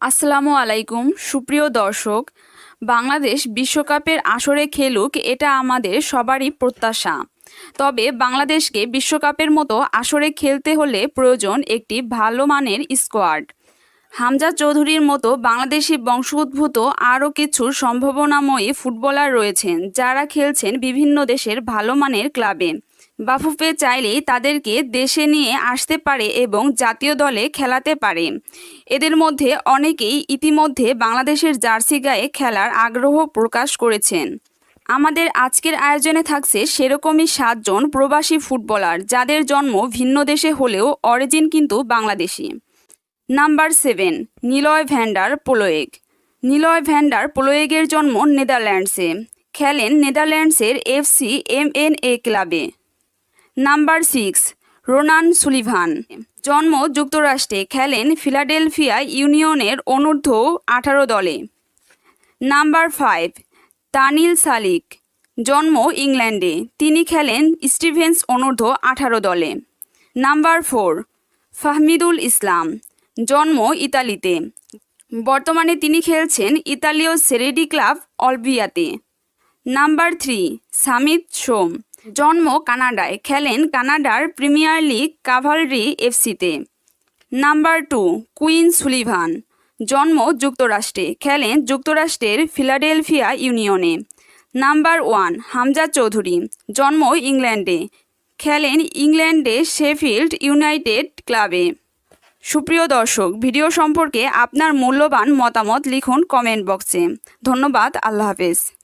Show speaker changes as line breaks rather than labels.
আসসালামু আলাইকুম, সুপ্রিয় দর্শক। বাংলাদেশ বিশ্বকাপের আসরে খেলুক, এটা আমাদের সবারই প্রত্যাশা। তবে বাংলাদেশকে বিশ্বকাপের মতো আসরে খেলতে হলে প্রয়োজন একটি ভালো মানের স্কোয়াড। হামজা চৌধুরীর মতো বাংলাদেশি বংশোদ্ভূত আরও কিছু সম্ভাবনাময়ী ফুটবলার রয়েছেন, যারা খেলছেন বিভিন্ন দেশের ভালো মানের ক্লাবে। বাফুফে চাইলেই তাদেরকে দেশে নিয়ে আসতে পারে এবং জাতীয় দলে খেলাতে পারে। এদের মধ্যে অনেকেই ইতিমধ্যে বাংলাদেশের জার্সি গায়ে খেলার আগ্রহ প্রকাশ করেছেন। আমাদের আজকের আয়োজনে থাকছে সেরকমই সাতজন প্রবাসী ফুটবলার, যাদের জন্ম ভিন্ন দেশে হলেও অরিজিন কিন্তু Bangladeshi. Number seven, Niloy Vander Poloeg. Niloy Vander পোলোয়েগের জন্ম নেদারল্যান্ডসে। খেলেন নেদারল্যান্ডসের এফসি এম এন এ ক্লাবে। Number six, Ronan Sullivan. জন্ম যুক্তরাষ্ট্রে, খেলেন ফিলাডেলফিয়া ইউনিয়নের অনূর্ধ্ব আঠারো দলে। Number five Tanil Salik. জন্ম ইংল্যান্ডে, তিনি খেলেন স্টিভেন্স অনূর্ধ্ব আঠারো দলে। Number four, Fahmidul Islam. জন্ম ইতালিতে। বর্তমানে তিনি খেলছেন ইতালীয় সেরেডি ক্লাব অলবিয়াতে নাম্বার থ্রি, সামিত সোম। জন্ম কানাডায়, খেলেন কানাডার premier league Cavalry এফসিতে। Number two, Quinn Sullivan. জন্ম যুক্তরাষ্ট্রে, খেলেন যুক্তরাষ্ট্রের ফিলাডেলফিয়া ইউনিয়নে। Number one, Hamza Chowdhury. জন্ম ইংল্যান্ডে, খেলেন ইংল্যান্ডে শেফিল্ড ইউনাইটেড ক্লাবে। সুপ্রিয় দর্শক, ভিডিও সম্পর্কে আপনার মূল্যবান মতামত লিখুন কমেন্ট বক্সে। ধন্যবাদ, আল্লাহ হাফেজ।